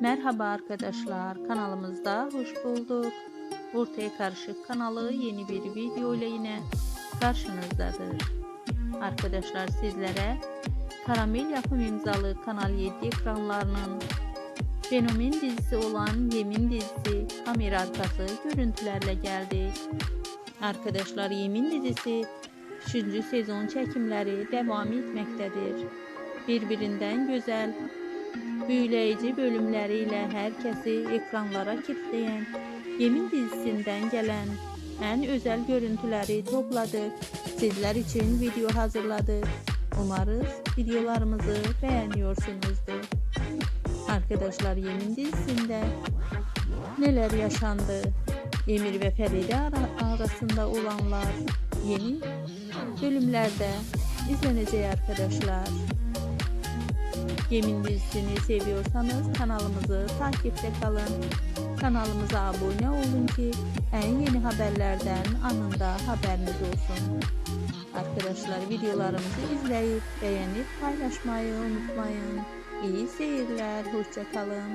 Merhaba arkadaşlar, kanalımızda hoş bulduk. Ortaya Karışık kanalı yeni bir video ile yine karşınızdadır. Arkadaşlar sizlere Karamel yapım imzalı Kanal 7 ekranlarının fenomen dizisi olan Yemin dizisi kamera arkası görüntülerle geldi. Arkadaşlar Yemin dizisi 3. sezon çekimleri devam etmektedir. Birbirinden güzel büyüleyici bölümleriyle herkesi ekranlara kilitleyen Yemin dizisinden gelen en özel görüntüleri topladık. Sizler için video hazırladık. Umarız videolarımızı beğeniyorsunuzdur. Arkadaşlar Yemin dizisinde neler yaşandı? Emir ve Feride ara- arasında olanlar yeni bölümlerde izlenecek arkadaşlar. Yemin dizisini seviyorsanız kanalımızı takipte kalın. Kanalımıza abone olun ki en yeni haberlerden anında haberiniz olsun. Arkadaşlar videolarımızı izleyip beğenip paylaşmayı unutmayın. İyi seyirler, hoşçakalın.